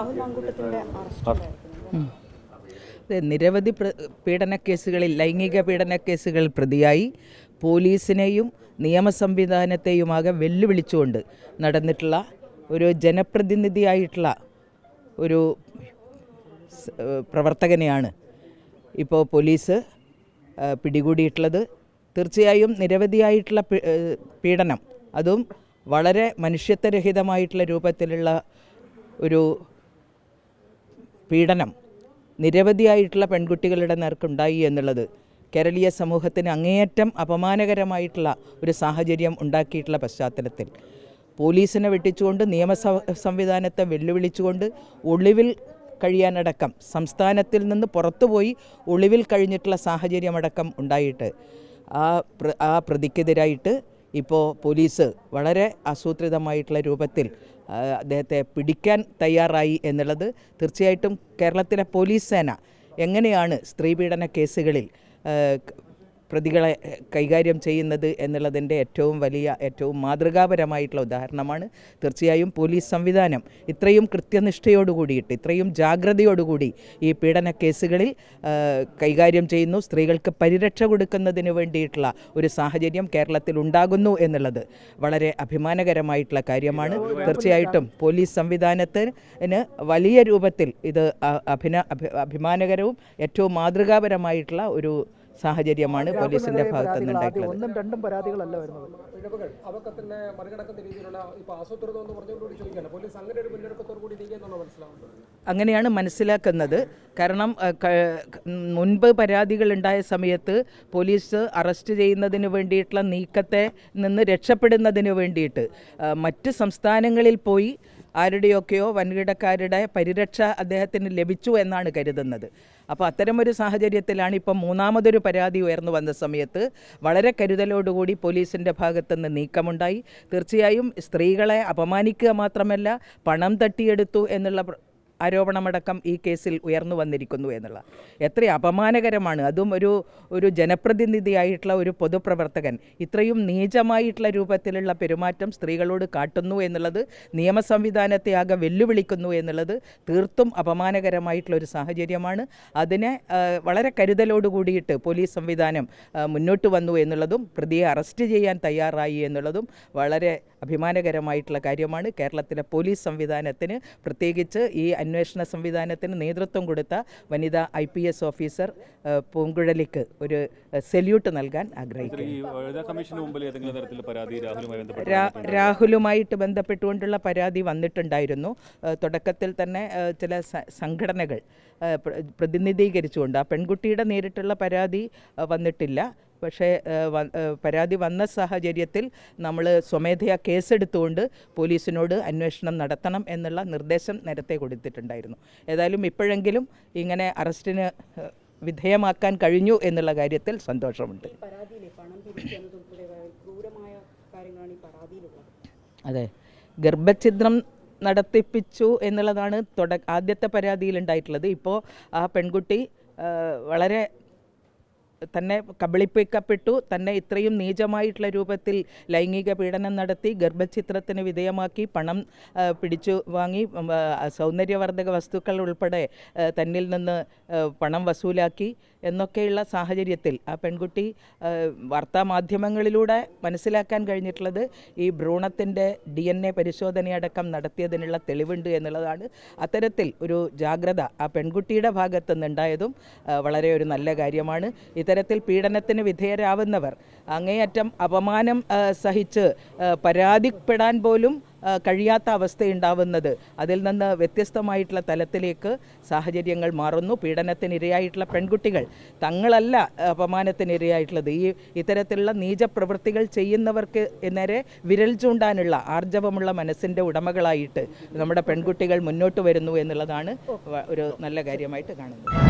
രാഹുൽ മാങ്കൂട്ടത്തിന്റെ നിരവധി പ്ര- പീഡന കേസുകളിൽ ലൈംഗിക പീഡന കേസുകൾ പ്രതിയായി. പോലീസിനെയും നിയമ സംവിധാനത്തെയുമാകെ വെല്ലുവിളിച്ചുകൊണ്ട് നടന്നിട്ടുള്ള ഒരു ജനപ്രതിനിധിയായിട്ടുള്ള ഒരു പ്രവർത്തകനെയാണ് ഇപ്പോൾ പോലീസ് പിടികൂടിയിട്ടുള്ളത്. തീർച്ചയായും നിരവധിയായിട്ടുള്ള പീഡനം അതും വളരെ മനുഷ്യത്വരഹിതമായിട്ടുള്ള രൂപത്തിലുള്ള ഒരു പീഡനം നിരവധിയായിട്ടുള്ള പെൺകുട്ടികളുടെ നേർക്കുണ്ടായി എന്നുള്ളത് കേരളീയ സമൂഹത്തിന് അങ്ങേയറ്റം അപമാനകരമായിട്ടുള്ള ഒരു സാഹചര്യം ഉണ്ടാക്കിയിട്ടുള്ള പശ്ചാത്തലത്തിൽ. പോലീസിനെ വെട്ടിച്ചുകൊണ്ട് നിയമ സംവിധാനത്തെ വെല്ലുവിളിച്ചുകൊണ്ട് ഒളിവിൽ കഴിയാനടക്കം സംസ്ഥാനത്തിൽ നിന്ന് പുറത്തുപോയി ഒളിവിൽ കഴിഞ്ഞിട്ടുള്ള സാഹചര്യമടക്കം ഉണ്ടായിട്ട് ആ ആ പ്രതിക്കെതിരായിട്ട് ഇപ്പോൾ പോലീസ് വളരെ ആസൂത്രിതമായിട്ടുള്ള രൂപത്തിൽ അദ്ദേഹത്തെ പിടിക്കാൻ തയ്യാറായി എന്നുള്ളത് തീർച്ചയായിട്ടും കേരളത്തിലെ പോലീസ് സേന എങ്ങനെയാണ് സ്ത്രീപീഡന കേസുകളിൽ ആ, ക- പ്രതികളെ കൈകാര്യം ചെയ്യുന്നത് എന്നുള്ളതിന്റെ ഏറ്റവും വലിയ ഏറ്റവും മാതൃകാപരമായിട്ടുള്ള ഉദാഹരണമാണ് തീർച്ചയായും പോലീസ് സംവിധാനം. ഇത്രയും കൃത്യനിഷ്ഠയോടുകൂടിയിട്ട് ഇത്രയും ജാഗ്രതയോടുകൂടി ഈ പീഡന കേസുകളിൽ കൈകാര്യം ചെയ്യുന്നു. സ്ത്രീകൾക്ക് പരിരക്ഷ കൊടുക്കുന്നതിന് വേണ്ടിയിട്ടുള്ള ഒരു സാഹചര്യം കേരളത്തിൽ ഉണ്ടാകുന്നു എന്നുള്ളത് വളരെ അഭിമാനകരമായിട്ടുള്ള കാര്യമാണ്. തീർച്ചയായിട്ടും പോലീസ് സംവിധാനത്തിന് വലിയ രൂപത്തിൽ ഇത് അഭിന അഭിമാനകരവും ഏറ്റവും മാതൃകാപരമായിട്ടുള്ള ഒരു സാഹചര്യമാണ് പോലീസിന്റെ ഭാഗത്ത് നിന്നുണ്ടായിട്ടുള്ളത് ഒന്നും രണ്ടും പരാതികളല്ല വരുന്നത്. അങ്ങനെയാണ് മനസ്സിലാക്കുന്നത്. കാരണം മുൻപ് പരാതികൾ ഉണ്ടായ സമയത്ത് പോലീസ് അറസ്റ്റ് ചെയ്യുന്നതിന് വേണ്ടിയിട്ടുള്ള നീക്കത്തെ നിന്ന് രക്ഷപ്പെടുന്നതിന് വേണ്ടിയിട്ട് മറ്റ് സംസ്ഥാനങ്ങളിൽ പോയി ആരുടെയൊക്കെയോ വൻകിടക്കാരുടെ പരിരക്ഷ അദ്ദേഹത്തിന് ലഭിച്ചു എന്നാണ് കരുതുന്നത്. അപ്പോൾ അത്തരമൊരു സാഹചര്യത്തിലാണ് ഇപ്പം മൂന്നാമതൊരു പരാതി ഉയർന്നു വന്ന സമയത്ത് വളരെ കരുതലോടുകൂടി പോലീസിന്റെ ഭാഗത്തുനിന്ന് നീക്കമുണ്ടായി. തീർച്ചയായും സ്ത്രീകളെ അപമാനിക്കുക മാത്രമല്ല പണം തട്ടിയെടുത്തു എന്നുള്ള ആരോപണമടക്കം ഈ കേസിൽ ഉയർന്നു വന്നിരിക്കുന്നു എന്നുള്ള എത്ര അപമാനകരമാണ്. അതും ഒരു ഒരു ജനപ്രതിനിധിയായിട്ടുള്ള ഒരു പൊതുപ്രവർത്തകൻ ഇത്രയും നീചമായിട്ടുള്ള രൂപത്തിലുള്ള പെരുമാറ്റം സ്ത്രീകളോട് കാട്ടുന്നു എന്നുള്ളത് നിയമ സംവിധാനത്തെ ആകെ വെല്ലുവിളിക്കുന്നു എന്നുള്ളത് തീർത്തും അപമാനകരമായിട്ടുള്ള ഒരു സാഹചര്യമാണ്. അതിനെ വളരെ കരുതലോട് കൂടിയിട്ട് പോലീസ് സംവിധാനം മുന്നോട്ട് വന്നു എന്നുള്ളതും പ്രതിയെ അറസ്റ്റ് ചെയ്യാൻ തയ്യാറായി എന്നുള്ളതും വളരെ അഭിമാനകരമായിട്ടുള്ള കാര്യമാണ്. കേരളത്തിലെ പോലീസ് സംവിധാനത്തിന് പ്രത്യേകിച്ച് ഈ അന്വേഷണ സംവിധാനത്തിന് നേതൃത്വം കൊടുത്ത വനിതാ ഐ പി എസ് ഓഫീസർ പൂങ്കുഴലിക്ക് ഒരു സെല്യൂട്ട് നൽകാൻ ആഗ്രഹിക്കുന്നു. രാഹുലുമായിട്ട് ബന്ധപ്പെട്ടുകൊണ്ടുള്ള പരാതി വന്നിട്ടുണ്ടായിരുന്നു. തുടക്കത്തിൽ തന്നെ ചില സംഘടനകൾ പ്രതിനിധീകരിച്ചുകൊണ്ട് ആ പെൺകുട്ടിയുടെ നേരിട്ടുള്ള പരാതി വന്നിട്ടില്ല. പക്ഷേ പരാതി വന്ന സാഹചര്യത്തിൽ നമ്മൾ സ്വമേധയാ കേസെടുത്തുകൊണ്ട് പോലീസിനോട് അന്വേഷണം നടത്തണം എന്നുള്ള നിർദ്ദേശം നേരത്തെ കൊടുത്തിട്ടുണ്ടായിരുന്നു. ഏതായാലും ഇപ്പോഴെങ്കിലും ഇങ്ങനെ അറസ്റ്റിന് വിധേയമാക്കാൻ കഴിഞ്ഞു എന്നുള്ള കാര്യത്തിൽ സന്തോഷമുണ്ട്. അതെ. ഗർഭഛിദ്രം നടത്തിപ്പിച്ചു എന്നുള്ളതാണ് തുട ആദ്യത്തെ പരാതിയിൽ ഉണ്ടായിട്ടുള്ളത് ഇപ്പോൾ ആ പെൺകുട്ടി വളരെ തന്നെ കബളിപ്പിക്കപ്പെട്ടു തന്നെ ഇത്രയും നീചമായിട്ടുള്ള രൂപത്തിൽ ലൈംഗിക പീഡനം നടത്തി ഗർഭഛിത്രത്തിന് വിധേയമാക്കി പണം പിടിച്ചു വാങ്ങി സൗന്ദര്യവർദ്ധക വസ്തുക്കൾ ഉൾപ്പെടെ തന്നിൽ നിന്ന് പണം വസൂലാക്കി എന്നൊക്കെയുള്ള സാഹചര്യത്തിൽ ആ പെൺകുട്ടി വാർത്താ വാർത്താമാധ്യമങ്ങളിലൂടെ മനസ്സിലാക്കാൻ കഴിഞ്ഞിട്ടുള്ളത് ഈ ഭ്രൂണത്തിന്റെ ഡി എൻ എ പരിശോധനയടക്കം നടത്തിയതിനുള്ള തെളിവുണ്ട് എന്നുള്ളതാണ്. അത്തരത്തിൽ ഒരു ജാഗ്രത ആ പെൺകുട്ടിയുടെ ഭാഗത്തു നിന്നുണ്ടായതും വളരെ ഒരു നല്ല കാര്യമാണ്. ഇത്തരത്തിൽ പീഡനത്തിന് വിധേയരാവുന്നവർ. അങ്ങേയറ്റം അപമാനം സഹിച്ച് പരാതിപ്പെടാൻ പോലും കഴിയാത്ത അവസ്ഥയുണ്ടാവുന്നത്. അതിൽ നിന്ന് വ്യത്യസ്തമായിട്ടുള്ള തലത്തിലേക്ക് സാഹചര്യങ്ങൾ മാറുന്നു. പീഡനത്തിനിരയായിട്ടുള്ള പെൺകുട്ടികൾ തങ്ങളല്ല അപമാനത്തിനിരയായിട്ടുള്ളത്. ഈ ഇത്തരത്തിലുള്ള നീചപ്രവൃത്തികൾ ചെയ്യുന്നവർക്ക് നേരെ വിരൽ ചൂണ്ടാനുള്ള ആർജവമുള്ള മനസ്സിന്റെ ഉടമകളായിട്ട് നമ്മുടെ പെൺകുട്ടികൾ മുന്നോട്ട് വരുന്നു എന്നുള്ളതാണ് ഒരു നല്ല കാര്യമായിട്ട് കാണുന്നത്.